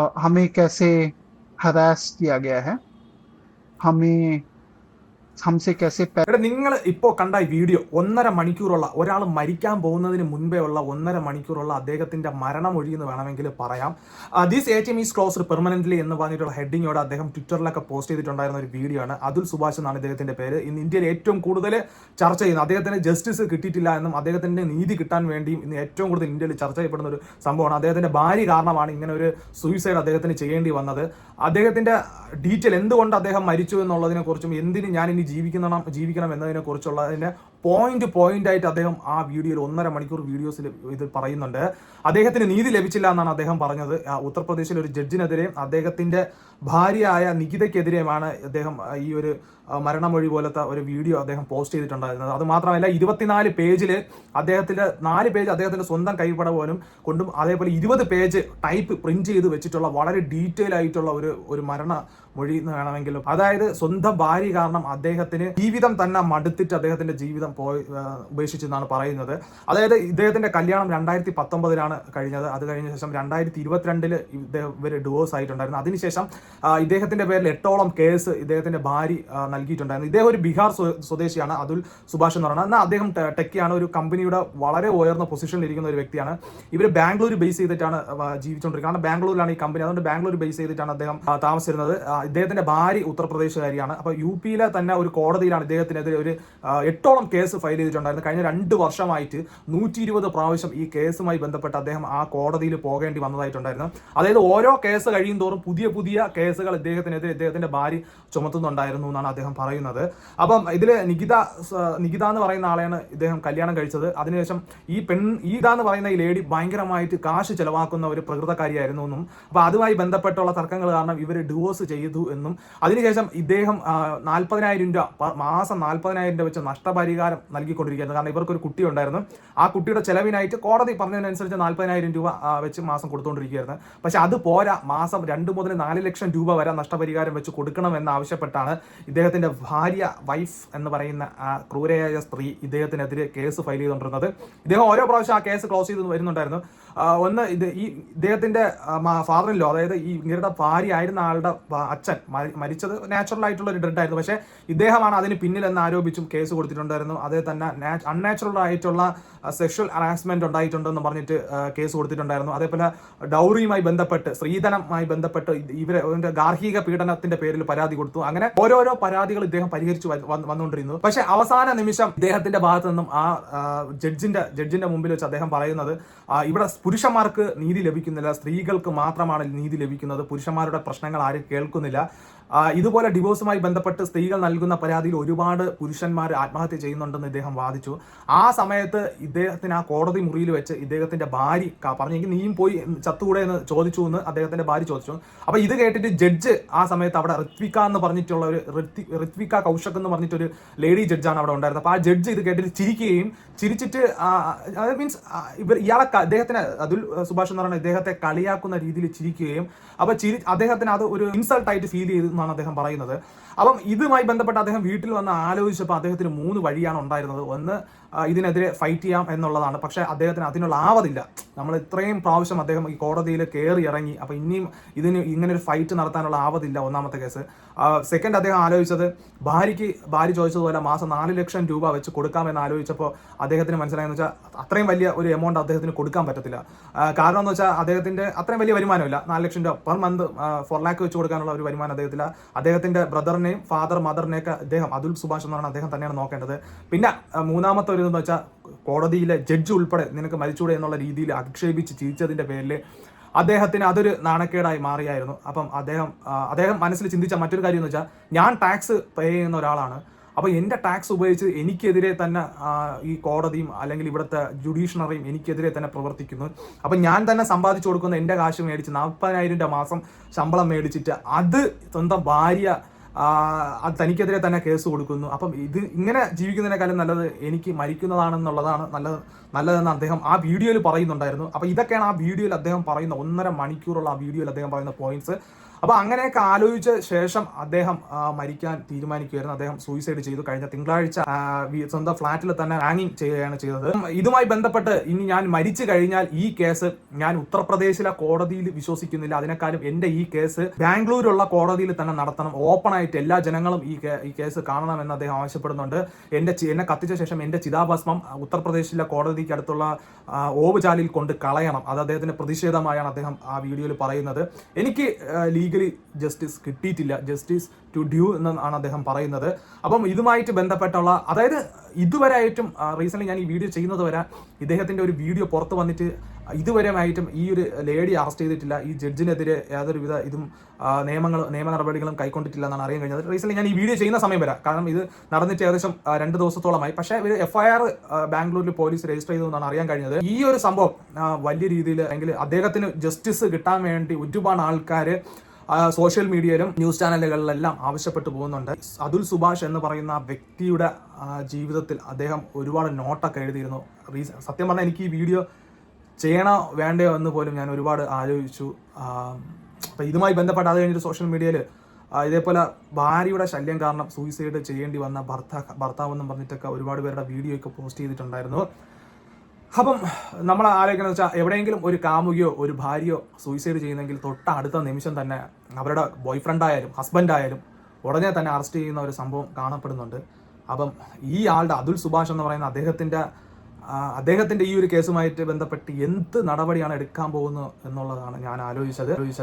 हमें कैसे हरास किया गया है? हमें സംശയിക്കാസെ നിങ്ങൾ ഇപ്പോൾ കണ്ട ഈ വീഡിയോ ഒന്നര മണിക്കൂറുള്ള ഒരാൾ മരിക്കാൻ പോകുന്നതിന് മുൻപേ ഉള്ള ഒന്നര മണിക്കൂറുള്ള അദ്ദേഹത്തിന്റെ മരണമൊഴി എന്ന് വേണമെങ്കിൽ പറയാം. This A T is closed permanently എന്ന് പറഞ്ഞിട്ടുള്ള ഹെഡിങ്ങോടെ അദ്ദേഹം ട്വിറ്ററിലൊക്കെ പോസ്റ്റ് ചെയ്തിട്ടുണ്ടായിരുന്ന ഒരു വീഡിയോ ആണ്. അതുൽ സുഭാഷ് എന്നാണ് ഇദ്ദേഹത്തിന്റെ പേര്. ഇന്ന് ഇന്ത്യയിൽ ഏറ്റവും കൂടുതൽ ചർച്ച ചെയ്യുന്നത് അദ്ദേഹത്തിന് ജസ്റ്റിസ് കിട്ടിയിട്ടില്ല എന്നും അദ്ദേഹത്തിന്റെ നീതി കിട്ടാൻ വേണ്ടിയും ഇന്ന് ഏറ്റവും കൂടുതൽ ഇന്ത്യയിൽ ചർച്ച ചെയ്യപ്പെടുന്ന ഒരു സംഭവമാണ്. അദ്ദേഹത്തിന്റെ ഭാര്യ കാരണമാണ് ഇങ്ങനെ ഒരു സൂയിസൈഡ് അദ്ദേഹത്തിന് ചെയ്യേണ്ടി വന്നത്. അദ്ദേഹത്തിന്റെ ഡീറ്റെയിൽ എന്തുകൊണ്ട് അദ്ദേഹം മരിച്ചു എന്നുള്ളതിനെ കുറിച്ചും എന്തിന് ഞാൻ ഇനി ജീവിക്കണം ജീവിക്കണം എന്നതിനെ കുറിച്ചുള്ളതിന്റെ പോയിന്റ് പോയിന്റ് ആയിട്ട് അദ്ദേഹം ആ വീഡിയോയിൽ ഒന്നര മണിക്കൂർ വീഡിയോസിൽ ഇത് പറയുന്നുണ്ട്. അദ്ദേഹത്തിന് നീതി ലഭിച്ചില്ല എന്നാണ് അദ്ദേഹം പറഞ്ഞത്. ഉത്തർപ്രദേശിലെ ഒരു ജഡ്ജിനെതിരെ അദ്ദേഹത്തിന്റെ ഭാര്യയായ നികിതയ്ക്കെതിരെയുമാണ് അദ്ദേഹം ഈ ഒരു മരണമൊഴി പോലത്തെ ഒരു വീഡിയോ അദ്ദേഹം പോസ്റ്റ് ചെയ്തിട്ടുണ്ടായിരുന്നത്. അത് മാത്രമല്ല ഇരുപത്തിനാല് പേജിൽ അദ്ദേഹത്തിന്റെ നാല് പേജ് അദ്ദേഹത്തിന്റെ സ്വന്തം കൈപ്പട പോലും കൊണ്ടും അതേപോലെ ഇരുപത് പേജ് ടൈപ്പ് പ്രിന്റ് ചെയ്ത് വെച്ചിട്ടുള്ള വളരെ ഡീറ്റെയിൽ ആയിട്ടുള്ള ഒരു ഒരു മരണ മൊഴി എന്ന് വേണമെങ്കിലും. അതായത് സ്വന്തം ഭാര്യ കാരണം അദ്ദേഹത്തിന് ജീവിതം തന്നെ മടുത്തിട്ട് അദ്ദേഹത്തിന്റെ ജീവിതം പോയി ഉപേക്ഷിച്ചെന്നാണ് പറയുന്നത്. അതായത് ഇദ്ദേഹത്തിന്റെ കല്യാണം രണ്ടായിരത്തി പത്തൊമ്പതിലാണ് കഴിഞ്ഞത്. അത് കഴിഞ്ഞ ശേഷം രണ്ടായിരത്തി ഇരുപത്തിരണ്ടിൽ ഇദ്ദേഹം ഇവർ ഡിവോഴ്സ് ആയിട്ടുണ്ടായിരുന്നു. അതിനുശേഷം ഇദ്ദേഹത്തിന്റെ പേരിൽ എട്ടോളം കേസ് ഇദ്ദേഹത്തിന്റെ ഭാര്യ നൽകിയിട്ടുണ്ടായിരുന്നു. ഇദ്ദേഹം ഒരു ബീഹാർ സ്വദേശിയാണ് അതുൽ സുഭാഷ് എന്ന് പറയുന്നത്. എന്നാൽ അദ്ദേഹം ടെക്കിയാണ് ഒരു കമ്പനിയുടെ വളരെ ഉയർന്ന പൊസിഷനിൽ ഇരിക്കുന്ന ഒരു വ്യക്തിയാണ്. ഇവർ ബാംഗ്ലൂർ ബേസ് ചെയ്തിട്ടാണ് ജീവിച്ചുകൊണ്ടിരിക്കുന്നത് കാരണം ബാംഗ്ലൂരിലാണ് ഈ കമ്പനി. അതുകൊണ്ട് ബാംഗ്ലൂർ ബേസ് ചെയ്തിട്ടാണ് അദ്ദേഹം താമസിച്ചിരുന്നത്. ഇദ്ദേഹത്തിന്റെ ഭാര്യ ഉത്തർപ്രദേശുകാരിയാണ്. അപ്പോൾ യു പിയിലെ തന്നെ ഒരു കോടതിയിലാണ് ഇദ്ദേഹത്തിനെതിരെ ഒരു എട്ടോളം കേസ് ഫയൽ ചെയ്തിട്ടുണ്ടായിരുന്നു കഴിഞ്ഞ രണ്ട് വർഷമായിട്ട് നൂറ്റി ഇരുപത് പ്രാവശ്യം ഈ കേസുമായി ബന്ധപ്പെട്ട് അദ്ദേഹം ആ കോടതിയിൽ പോകേണ്ടി വന്നതായിട്ടുണ്ടായിരുന്നു. അതായത് ഓരോ കേസ് കഴിയും തോറും പുതിയ പുതിയ കേസുകൾ ഇദ്ദേഹത്തിനെതിരെ ഇദ്ദേഹത്തിന്റെ ഭാര്യ ചുമത്തുന്നുണ്ടായിരുന്നു എന്നാണ് അദ്ദേഹം പറയുന്നത്. അപ്പം ഇതിൽ നികിത നികിത എന്ന് പറയുന്ന ആളെയാണ് ഇദ്ദേഹം കല്യാണം കഴിച്ചത്. അതിനുശേഷം ഈ പെൺ ഈത എന്ന് പറയുന്ന ഈ ലേഡി ഭയങ്കരമായിട്ട് കാശ് ചെലവാക്കുന്ന ഒരു പ്രകൃതക്കാരിയായിരുന്നു എന്നും അപ്പൊ അതുമായി ബന്ധപ്പെട്ടുള്ള തർക്കങ്ങൾ കാരണം ഇവർ ഡിവോഴ്സ് ചെയ്തു എന്നും. അതിനുശേഷം ഇദ്ദേഹം നാൽപ്പതിനായിരം രൂപ മാസം നാൽപ്പതിനായിരം രൂപ വെച്ച് നഷ്ടപരിഹാരം നൽകിക്കൊണ്ടിരിക്കുന്നത് കാരണം ഇവർക്കൊരു കുട്ടി ഉണ്ടായിരുന്നു ആ കുട്ടിയുടെ ചെലവിനായിട്ട് കോടതി പറഞ്ഞതിനനുസരിച്ച് നാൽപ്പതിനായിരം രൂപ വെച്ച് മാസം കൊടുത്തുകൊണ്ടിരിക്കുകയായിരുന്നു പക്ഷെ അത് പോരാ. മാസം രണ്ട് മുതൽ നാല് ലക്ഷം രൂപ വരെ നഷ്ടപരിഹാരം വെച്ച് കൊടുക്കണമെന്ന് ആവശ്യപ്പെട്ടാണ് ഇദ്ദേഹത്തിന്റെ ഭാര്യ വൈഫ് എന്ന് പറയുന്ന ആ ക്രൂരയായ സ്ത്രീ ഇദ്ദേഹത്തിനെതിരെ കേസ് ഫയൽ ചെയ്തുകൊണ്ടിരുന്നത്. ഇദ്ദേഹം ഓരോ പ്രാവശ്യം ആ കേസ് ക്ലോസ് ചെയ്ത് വരുന്നുണ്ടായിരുന്നു. ഒന്ന് ഇത് ഈ ഇദ്ദേഹത്തിന്റെ ഫാദർ ഇല്ലോ അതായത് ഈ ഇങ്ങരുടെ ഭാര്യ ആയിരുന്ന ആളുടെ അച്ഛൻ മരി- മരിച്ചത് നാച്ചുറൽ ആയിട്ടുള്ള ഒരു ഡെഡ് ആയിരുന്നു. പക്ഷേ ഇദ്ദേഹമാണ് അതിന് പിന്നിലെന്ന് ആരോപിച്ചും കേസ് കൊടുത്തിട്ടുണ്ടായിരുന്നു. അതേ തന്നെ അൺനാച്ചുറൽ ആയിട്ടുള്ള സെക്ഷൽ ഹറാസ്മെന്റ് ഉണ്ടായിട്ടുണ്ടെന്ന് പറഞ്ഞിട്ട് കേസ് കൊടുത്തിട്ടുണ്ടായിരുന്നു. അതേപോലെ ഡൗറിയുമായി ബന്ധപ്പെട്ട് സ്ത്രീധനമായി ബന്ധപ്പെട്ട് ഇവരെ ഗാർഹിക പീഡനത്തിന്റെ പേരിൽ പരാതി കൊടുത്തു. അങ്ങനെ ഓരോരോ പരാതികൾ ഇദ്ദേഹം പരിഹരിച്ചു വന്നുകൊണ്ടിരുന്നു. പക്ഷെ അവസാന നിമിഷം ഇദ്ദേഹത്തിന്റെ ഭാഗത്തു നിന്നും ആ ജഡ്ജിന്റെ ജഡ്ജിന്റെ മുമ്പിൽ വെച്ച് അദ്ദേഹം പറയുന്നത് ഇവിടെ പുരുഷന്മാർക്ക് നീതി ലഭിക്കുന്നില്ല. സ്ത്രീകൾക്ക് മാത്രമാണ് നീതി ലഭിക്കുന്നത്. പുരുഷന്മാരുടെ പ്രശ്നങ്ങൾ ആരും കേൾക്കുന്നില്ല. ഇതുപോലെ ഡിവോഴ്സുമായി ബന്ധപ്പെട്ട് സ്ത്രീകൾ നൽകുന്ന പരാതിയിൽ ഒരുപാട് പുരുഷന്മാർ ആത്മഹത്യ ചെയ്യുന്നുണ്ടെന്ന് ഇദ്ദേഹം വാദിച്ചു. ആ സമയത്ത് ഇദ്ദേഹത്തിന് ആ കോടതി മുറിയിൽ വെച്ച് ഇദ്ദേഹത്തിന്റെ ഭാര്യ പറഞ്ഞു എനിക്ക് നീയും പോയി ചത്തുകൂടെ എന്ന് ചോദിച്ചു എന്ന് അദ്ദേഹത്തിന്റെ ഭാര്യ ചോദിച്ചു. അപ്പൊ ഇത് കേട്ടിട്ട് ജഡ്ജ് ആ സമയത്ത് അവിടെ ഋത്വിക എന്ന് പറഞ്ഞിട്ടുള്ള ഒരു ഋത്വിക കൗശക് എന്ന് പറഞ്ഞിട്ടൊരു ലേഡി ജഡ്ജാണ് അവിടെ ഉണ്ടായിരുന്നത്. അപ്പൊ ആ ജഡ്ജ് ഇത് കേട്ടിട്ട് ചിരിക്കുകയും ചിരിച്ചിട്ട് മീൻസ് ഇവർ ഇയാളെ അദ്ദേഹത്തിന് അതുൽ സുഭാഷ് എന്ന് പറയുന്ന ഇദ്ദേഹത്തെ കളിയാക്കുന്ന രീതിയിൽ ചിരിക്കുകയും അപ്പൊ ചിരി അദ്ദേഹത്തിന് അത് ഒരു ഇൻസൾട്ട് ആയിട്ട് ഫീൽ ചെയ്തു. എന്നാണ് അദ്ദേഹം പറയുന്നത്. അപ്പം ഇതുമായി ബന്ധപ്പെട്ട് അദ്ദേഹം വീട്ടിൽ വന്ന് ആലോചിച്ചപ്പോൾ അദ്ദേഹത്തിന് മൂന്ന് വഴിയാണ് ഉണ്ടായിരുന്നത്. ഒന്ന് ഇതിനെതിരെ ഫൈറ്റ് ചെയ്യാം എന്നുള്ളതാണ്. പക്ഷേ അദ്ദേഹത്തിന് അതിനുള്ള ആവതില്ല. നമ്മൾ ഇത്രയും പ്രാവശ്യം അദ്ദേഹം ഈ കോടതിയിൽ കയറി ഇറങ്ങി. അപ്പോൾ ഇനിയും ഇതിന് ഇങ്ങനെ ഒരു ഫൈറ്റ് നടത്താനുള്ള ആവതില്ല ഒന്നാമത്തെ കേസ്. സെക്കൻഡ് അദ്ദേഹം ആലോചിച്ചത് ഭാര്യയ്ക്ക് ഭാര്യ ചോദിച്ചതുപോലെ മാസം നാല് ലക്ഷം രൂപ വെച്ച് കൊടുക്കാമെന്ന് ആലോചിച്ചപ്പോൾ അദ്ദേഹത്തിന് മനസ്സിലായെന്ന് വെച്ചാൽ അത്രയും വലിയ ഒരു എമൗണ്ട് അദ്ദേഹത്തിന് കൊടുക്കാൻ പറ്റത്തില്ല. കാരണം എന്ന് വെച്ചാൽ അദ്ദേഹത്തിന്റെ അത്രയും വലിയ വരുമാനമില്ല. നാല് ലക്ഷം രൂപ പെർ മന്ത് ഫോർ ലാക്ക് വെച്ച് കൊടുക്കാനുള്ള ഒരു വരുമാനം അദ്ദേഹത്തില്ല. അദ്ദേഹത്തിന്റെ ബ്രദറിനെയും ഫാദർ മദറിനെയൊക്കെ അദ്ദേഹം അതുൽ സുഭാഷ് എന്ന് പറഞ്ഞ അദ്ദേഹം തന്നെയാണ് നോക്കേണ്ടത്. പിന്നെ മൂന്നാമത്തെ ഒരു ഇതെന്ന് വെച്ചാൽ കോടതിയിലെ ജഡ്ജ് ഉൾപ്പെടെ നിനക്ക് മരിച്ചൂടെ എന്നുള്ള രീതിയിൽ അധിക്ഷേപിച്ച് ചിരിച്ചതിന്റെ പേരിൽ അദ്ദേഹത്തിന് അതൊരു നാണക്കേടായി മാറിയായിരുന്നു. അപ്പം അദ്ദേഹം അദ്ദേഹം മനസ്സിൽ ചിന്തിച്ച മറ്റൊരു കാര്യം എന്ന് വെച്ചാൽ ഞാൻ ടാക്സ് പേ ചെയ്യുന്ന ഒരാളാണ്. അപ്പോൾ എന്റെ ടാക്സ് ഉപയോഗിച്ച് എനിക്കെതിരെ തന്നെ ഈ കോടതിയും അല്ലെങ്കിൽ ഇവിടുത്തെ ജുഡീഷ്യണറിയും എനിക്കെതിരെ തന്നെ പ്രവർത്തിക്കുന്നു. അപ്പം ഞാൻ തന്നെ സമ്പാദിച്ചു കൊടുക്കുന്ന എന്റെ കാശ് മേടിച്ച് നാൽപ്പതിനായിരം രൂപ മാസം ശമ്പളം മേടിച്ചിട്ട് അത് സ്വന്തം ഭാര്യ തനിക്കെതിരെ തന്നെ കേസ് കൊടുക്കുന്നു. അപ്പം ഇത് ഇങ്ങനെ ജീവിക്കുന്നതിനേക്കാളും നല്ലത് എനിക്ക് മരിക്കുന്നതാണെന്നുള്ളതാണ് നല്ലത് നല്ലതെന്ന് അദ്ദേഹം ആ വീഡിയോയിൽ പറയുന്നുണ്ടായിരുന്നു. അപ്പം ഇതൊക്കെയാണ് ആ വീഡിയോയിൽ അദ്ദേഹം പറയുന്ന ഒന്നര മണിക്കൂറുള്ള ആ വീഡിയോയിൽ അദ്ദേഹം പറയുന്ന പോയിന്റ്സ് അപ്പോൾ അങ്ങനെയൊക്കെ ആലോചിച്ച ശേഷം അദ്ദേഹം മരിക്കാൻ തീരുമാനിക്കുകയായിരുന്നു. അദ്ദേഹം സൂയിസൈഡ് ചെയ്തു കഴിഞ്ഞ തിങ്കളാഴ്ച സ്വന്തം ഫ്ളാറ്റിൽ തന്നെ ഹാങ്ങിങ് ചെയ്യുകയാണ് ചെയ്തത്. ഇതുമായി ബന്ധപ്പെട്ട് ഇനി ഞാൻ മരിച്ചു കഴിഞ്ഞാൽ ഈ കേസ് ഞാൻ ഉത്തർപ്രദേശിലെ കോടതിയിൽ വിശ്വസിക്കുന്നില്ല. അതിനേക്കാളും എന്റെ ഈ കേസ് ബാംഗ്ലൂരുള്ള കോടതിയിൽ തന്നെ നടത്തണം. ഓപ്പൺ ആയിട്ട് എല്ലാ ജനങ്ങളും ഈ ഈ കേസ് കാണണമെന്ന് അദ്ദേഹം ആവശ്യപ്പെടുന്നുണ്ട്. എന്റെ ചി- എന്നെ കത്തിച്ച ശേഷം എന്റെ ചിതാഭസ്മം ഉത്തർപ്രദേശിലെ കോടതിക്ക് അടുത്തുള്ള ഓവ് ഓവുചാലിൽ കൊണ്ട് കളയണം. അത് അദ്ദേഹത്തിന്റെ പ്രതിഷേധമായാണ് അദ്ദേഹം ആ വീഡിയോയിൽ പറയുന്നത്. എനിക്ക് ലീഗലി ജസ്റ്റിസ് കിട്ടിയിട്ടില്ല. ജസ്റ്റിസ് ടു ഡ്യൂ എന്നാണ് അദ്ദേഹം പറയുന്നത്. അപ്പം ഇതുമായിട്ട് ബന്ധപ്പെട്ടുള്ള അതായത് ഇതുവരെ ആയിട്ടും റീസെന്റ് ഞാൻ ഈ വീഡിയോ ചെയ്യുന്നത് വരെ ഇദ്ദേഹത്തിന്റെ ഒരു വീഡിയോ പുറത്ത് വന്നിട്ട് ഇതുവരെ ആയിട്ടും ഈ ഒരു ലേഡി അറസ്റ്റ് ചെയ്തിട്ടില്ല. ഈ ജഡ്ജിനെതിരെ യാതൊരു വിധ ഇതും നിയമങ്ങൾ നിയമ നടപടികളും കൈക്കൊണ്ടിട്ടില്ല എന്നാണ് അറിയാൻ കഴിഞ്ഞത്. റീസെന്റ് ഞാൻ ഈ വീഡിയോ ചെയ്യുന്ന സമയം വരാം കാരണം ഇത് നടന്നിട്ട് ഏകദേശം രണ്ട് ദിവസത്തോളമായി. പക്ഷേ ഒരു എഫ് ഐ ആർ ബാംഗ്ലൂരിൽ പോലീസ് രജിസ്റ്റർ ചെയ്തു എന്നാണ് അറിയാൻ കഴിഞ്ഞത്. ഈ ഒരു സംഭവം വലിയ രീതിയിൽ അല്ലെങ്കിൽ അദ്ദേഹത്തിന് ജസ്റ്റിസ് കിട്ടാൻ വേണ്ടി ഒരുപാട് ആൾക്കാർ സോഷ്യൽ മീഡിയയിലും ന്യൂസ് ചാനലുകളിലെല്ലാം ആവശ്യപ്പെട്ടു പോകുന്നുണ്ട്. അതുൽ സുഭാഷ് എന്ന് പറയുന്ന വ്യക്തിയുടെ ജീവിതത്തിൽ അദ്ദേഹം ഒരുപാട് നോട്ടൊക്കെ എഴുതിയിരുന്നു. സത്യം പറഞ്ഞാൽ എനിക്ക് ഈ വീഡിയോ ചെയ്യണോ വേണ്ടയോ എന്ന് പോലും ഞാൻ ഒരുപാട് ആലോചിച്ചു. അപ്പം ഇതുമായി ബന്ധപ്പെട്ട് അത് കഴിഞ്ഞിട്ട് സോഷ്യൽ മീഡിയയിൽ ഇതേപോലെ ഭാര്യയുടെ ശല്യം കാരണം സൂയിസൈഡ് ചെയ്യേണ്ടി വന്ന ഭർത്താ ഭർത്താവെന്നും പറഞ്ഞിട്ടൊക്കെ ഒരുപാട് പേരുടെ വീഡിയോ ഒക്കെ പോസ്റ്റ് ചെയ്തിട്ടുണ്ടായിരുന്നു. അപ്പം നമ്മൾ ആലോചിക്കുന്നത് വെച്ചാൽ എവിടെയെങ്കിലും ഒരു കാമുകിയോ ഒരു ഭാര്യയോ സൂയിസൈഡ് ചെയ്യുന്നെങ്കിൽ തൊട്ട അടുത്ത നിമിഷം തന്നെ അവരുടെ ബോയ്ഫ്രണ്ട് ആയാലും ഹസ്ബൻഡ് ആയാലും ഉടനെ തന്നെ അറസ്റ്റ് ചെയ്യുന്ന ഒരു സംഭവം കാണപ്പെടുന്നുണ്ട്. അപ്പം ഈ ആളുടെ അതുൽ സുഭാഷ് എന്ന് പറയുന്ന അദ്ദേഹത്തിന്റെ അദ്ദേഹത്തിന്റെ ഈ ഒരു കേസുമായിട്ട് ബന്ധപ്പെട്ട് എന്ത് നടപടിയാണ് എടുക്കാൻ പോകുന്നത് എന്നുള്ളതാണ് ഞാൻ ആലോചിച്ചത് ആലോചിച്ചത്.